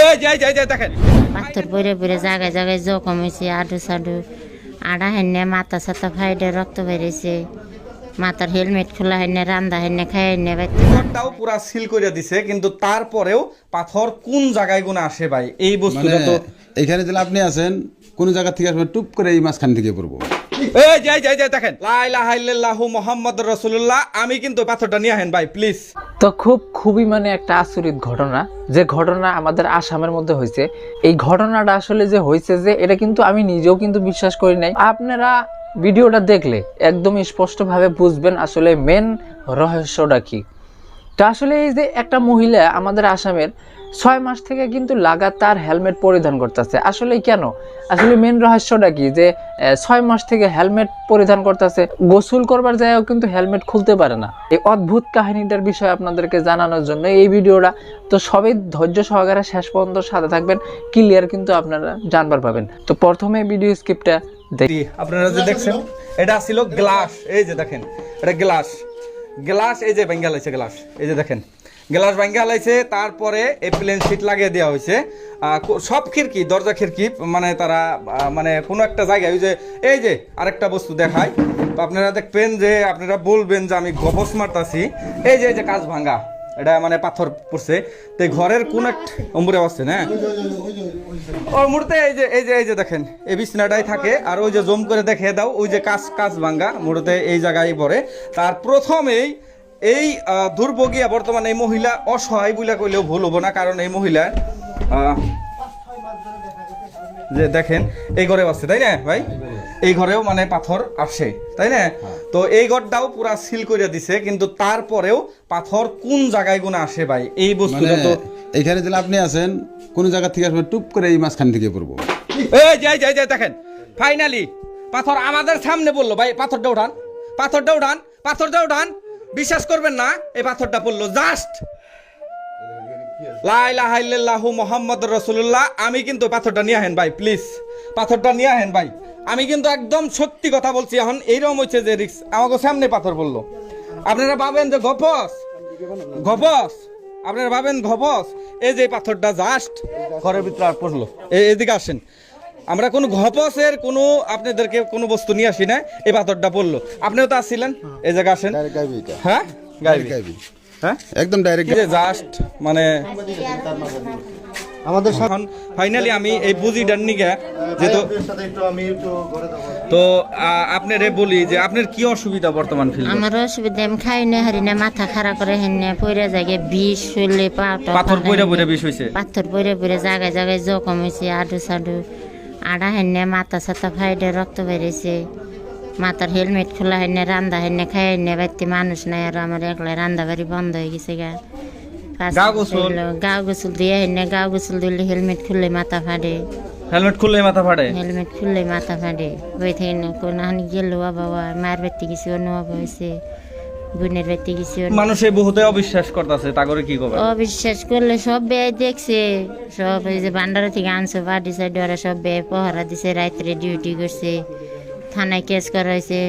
এই যাই যাই যাই দেখেন। পাথর পরে পরে জায়গায় জায়গায় জখম হয়েছে আডু সাডু। আড়া হেনে মাথা সাথা ফাইডে রক্ত বেরিয়েছে। মাথার হেলমেট খোলা হেনে রান্দা হেনে খাই হেনে ঘরটাও পুরা সিল করে দিছে কিন্তু তারপরেও পাথর কোন জায়গায় গুণ আসে ভাই? এই মানে বস্তুটা তো এখানে দিলে আপনি আছেন কোন জায়গা থেকে আসবেন টুপ করে এই মাঝখান থেকে পড়ব। এই যাই যাই যাই দেখেন। লা ইলাহা ইল্লাল্লাহু মুহাম্মাদুর রাসূলুল্লাহ আমি কিন্তু পাথরটা নিয়ে আহেন ভাই প্লিজ। তো খুব, খুবই মানে একটা আচরিত ঘটনা, যে ঘটনা আমাদের আসামের মধ্যে হয়েছে। এই ঘটনাটা আসলে যে হয়েছে যে, এটা কিন্তু আমি নিজেও কিন্তু বিশ্বাস করি নাই। আপনারা ভিডিওটা দেখলে একদম স্পষ্টভাবে বুঝবেন আসলে মেন রহস্যটা কি। তা আসলে এই যে একটা মহিলা আমাদের আসামের ছয় মাস থেকে কিন্তু লাগাতার হেলমেট পরিধান করতেছে। আসলে কেন? আসলে মেন রহস্যটা কি? যে ছয় মাস থেকে হেলমেট পরিধান করতেছে, গোসল করবার জায়গাও কিন্তু হেলমেট খুলতে পারে না। এই অদ্ভুত কাহিনীটার বিষয়ে আপনাদেরকে জানানোর জন্য এই ভিডিওটা, তো সবই ধৈর্য সহকারে শেষ পর্যন্ত সাথে থাকবেন ক্লিয়ার কিন্তু আপনারা জানবার পাবেন। তো প্রথমে ভিডিও স্ক্রিপ্টটা দেখি। আপনারা যে দেখছেন, এটা ছিল গ্লাস এই যে দেখেন, এটা গ্লাস গ্লাস, এই যে ভেঙ্গা লাইছে গ্লাস, এই যে দেখেন। গ্লাস ভেঙ্গা লাইছে, তারপরে এই প্লেন শিট লাগিয়ে দেওয়া হয়েছে। সব খিড়কি, দরজা খিড়কি মানে তারা মানে কোনো একটা জায়গায়, ওই যে, এই যে আরেকটা বস্তু দেখায় তো আপনারা দেখবেন যে, আপনারা বলবেন যে আমি গবস মারতাছি। এই যে এই যে কাজ ভাঙ্গা এটা মানে পাথর পড়ছে। তো ঘরের কোন একটা অম্বুরে আসছে না? ও মুহূর্তে এই যে এই যে এই যে দেখেন, এই বিছনাটাই থাকে, আর ওই যে জম করে দেখে দাও, ওই যে কাজ কাজ ভাঙ্গা, মুহূর্তে এই জায়গায় পড়ে। তার প্রথমেই এই দুর্ভোগিয়া বর্তমানে এই মহিলা অসহায় বলে কইলেও ভুল হব না, কারণ এই মহিলা যে দেখেন এই ঘরে আছে তাই না ভাই? এই ঘরেও মানে পাথর আসে তাই না? তো এই ঘরটাও পুরা সিল করে দিছে কিন্তু তারপরেও পাথর কোন জায়গায় গুণ আসে ভাই? এই মানে বস্তুটা তো এখানে দিলে আপনি আছেন কোন জায়গা থেকে আসবেন টুপ করে এই মাঝখান থেকে পড়ব এই যাই যাই যাই দেখেন ফাইনালি পাথর আমাদের সামনে বলল ভাই পাথরটা উঠান পাথরটা উঠান পাথরটা উঠান বিশ্বাস করবেন না এই পাথরটা পড়ল জাস্ট মোহাম্মদ রসুল্লাহ আমি কিন্তু পাথরটা নিয়ে আহেন ভাই প্লিজ পাথরটা নিয়ে আহেন ভাই। আমি কিন্তু একদম সত্যি কথা বলছি এখন এইরকম হচ্ছে যে রিক্স আমাকে সামনে পাথর বলল। আপনারা ভাবেন যে গপস গপস আপনারা ভাবেন গপস এই যে পাথরটা জাস্ট ঘরের ভিতরে আর পড়ল। এদিকে আসেন। আমরা কোনো ঘপসের কোনো আপনাদেরকে কোনো বস্তু নিয়ে আসি না এই পাথরটা পড়ল। আপনিও তো আসছিলেন? এই জায়গা আসেন। হ্যাঁ? গাইবি। হ্যাঁ? একদম ডাইরেক্ট জাস্ট মানে আমাদের এখন ফাইনালি আমি এই বুঝিটার নিগে যেহেতু তো আপনারে বলি যে আপনার কি অসুবিধা বর্তমান ফিল আমার অসুবিধা আমি খাই না হারি না মাথা খারাপ করে হেনে পরে জায়গায় বিষ শুলে পাটা পাথর পয়রা পয়রা বিষ হইছে? পাথর পরে পরে জায়গায় জায়গায় জখম হয়েছে আডু সাডু আড়া হেনে মাথা সাথা ফাইডে রক্ত বেরিয়েছে মাথার হেলমেট খোলা হেনে রান্দা হেনে খাই হেনে বাইতে মানুষ নাই আর আমার একলা রান্দা বাড়ি বন্ধ হয়ে গেছে গা। গাও গোসল? দিয়ে হেনে গাও গোসল দিলে হেলমেট খুললে মাথা ফাটে। হেলমেট খুললে মাথা ফাটে? হেলমেট খুললে মাথা ফাটে। বই থেকে না কোন হানি গেল বাবা মার বাড়তে গেছি অন্য বাবা হয়েছে বোনের বাড়তে গেছি মানুষে বহুতে অবিশ্বাস করতেছে তা করে কি করবে? অবিশ্বাস করলে সব ব্যয় দেখছে। সব এই যে ভান্ডারা থেকে আনছে পার্টি সাইড ওরা সব ব্যয় পহরা দিছে রাত্রে ডিউটি করছে। থানায় কেস করা হয়েছে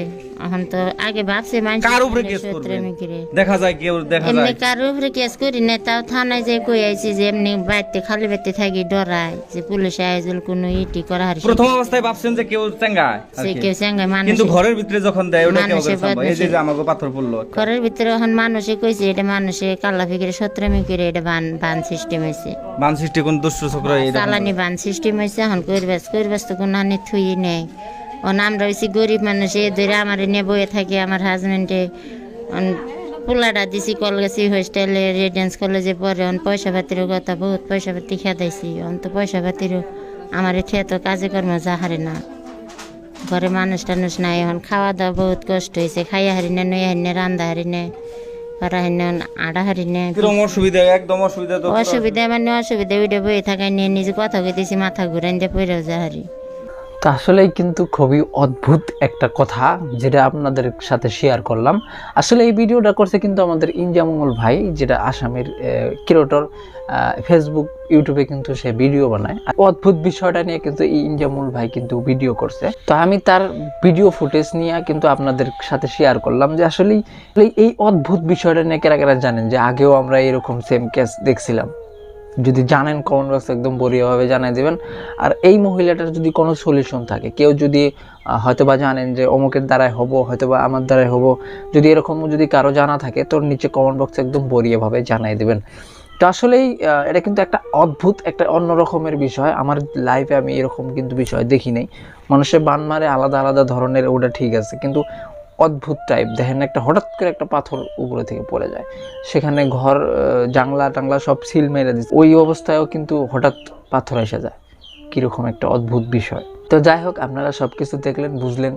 এখন তো আগে ভাবছে মানুষ কার উপরে কেস করবে? দেখা যায় কেউ দেখা এমনি কারোর উপরে কেস করি না তাও থানায় যে কই আইছি যে এমনি বাড়িতে খালি বাড়িতে থাকি ডরায় যে পুলিশ আইজল কোনো ইটি করা হারি প্রথম অবস্থায় ভাবছেন যে কেউ চেঙ্গায় সে কেউ সঙ্গে মানুষ কিন্তু ঘরের ভিতরে যখন দেয় ওটা কেউ সম্ভব? এই যে আমাকে পাথর পড়ল ঘরের ভিতরে এখন মানুষে কইছে এটা মানুষে কালা ফিকিরে সত্রামি করে এটা বান বান সিস্টেম হয়েছে বান সৃষ্টি কোন দুষ্ট চক্র এটা চালানি বান সিস্টেম হয়েছে এখন কইরবাস কইরবাস তো কোনো হানি থুই নেই। ও আমরা হয়েছি গরিব মানুষ এ ধরে আমার নিয়ে বয়ে থাকে আমার হাজবেন্ডে পোলাটা দিছি কলগাছি হোস্টেলে রেডেন্স কলেজে পরে অন পয়সা পাতির কথা বহুত পয়সা পাতি খেদাইছি অন তো পয়সা পাতিরও আমার খেয়ে তো কাজে কর্ম যাহারে না। ঘরে মানুষ টানুষ নাই এখন খাওয়া দাওয়া বহুত কষ্ট হয়েছে খাইয়া হারি না নই হারি না রান্দা হারি না করা হারি না আড়া হারি না কীরকম অসুবিধা একদম অসুবিধা অসুবিধা মানে অসুবিধা ওইটা বয়ে থাকায় নিয়ে নিজে কথা কইতেছি মাথা ঘুরাই দিয়ে পড়েও যাহারি। তো আসলেই কিন্তু খুবই অদ্ভুত একটা কথা যেটা আপনাদের সাথে শেয়ার করলাম। আসলে এই ভিডিওটা করছে কিন্তু আমাদের ইনজামঙ্গল ভাই, যেটা আসামের ক্রিয়েটর ফেসবুক ইউটিউবে কিন্তু সে ভিডিও বানায়। অদ্ভুত বিষয়টা নিয়ে কিন্তু এই ইনজামুল ভাই কিন্তু ভিডিও করছে। তো আমি তার ভিডিও ফুটেজ নিয়ে কিন্তু আপনাদের সাথে শেয়ার করলাম যে আসলেই এই অদ্ভুত বিষয়টা নিয়ে কেরা কেরা জানেন যে আগেও আমরা এরকম সেম কেস দেখছিলাম। যদি জানেন কমেন্ট বক্সে একদম বড়িয়াভাবে জানাই দেবেন। আর এই মহিলাটার যদি কোনো সলিউশন থাকে, কেউ যদি হয়তোবা জানেন যে অমুকের দ্বারাই হব, হয়তোবা আমার দ্বারাই হব, যদি এরকম যদি কারও জানা থাকে, তোর নিচে কমেন্ট বক্সে একদম বড়িয়াভাবে জানাই দেবেন। তো আসলেই এটা কিন্তু একটা অদ্ভুত, একটা অন্য রকমের বিষয়। আমার লাইফে আমি এরকম কিন্তু বিষয় দেখি নাই। মানুষের বান মারে আলাদা আলাদা ধরনের ওটা ঠিক আছে। কিন্তু অদ্ভুত টাইপ দেখেন একটা হঠাৎ করে একটা পাথর উপরে থেকে পড়ে যায়। সেখানে ঘর জাংলা টাংলা সব সিল মেরে দিচ্ছে। ওই অবস্থায়ও কিন্তু হঠাৎ পাথর এসে যায়। কীরকম একটা অদ্ভুত বিষয়। তো যাই হোক, আপনারা সব কিছু দেখলেন, বুঝলেন।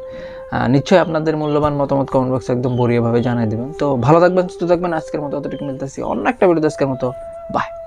নিশ্চয়ই আপনাদের মূল্যবান মতামত কমেন্ট বক্সে একদম বড়িয়াভাবে জানিয়ে দেবেন। তো ভালো থাকবেন, সুস্থ থাকবেন। আজকের মতো অতটুকু মিলতেছি অন্য একটা ভিডিও আজকের মতো। বাই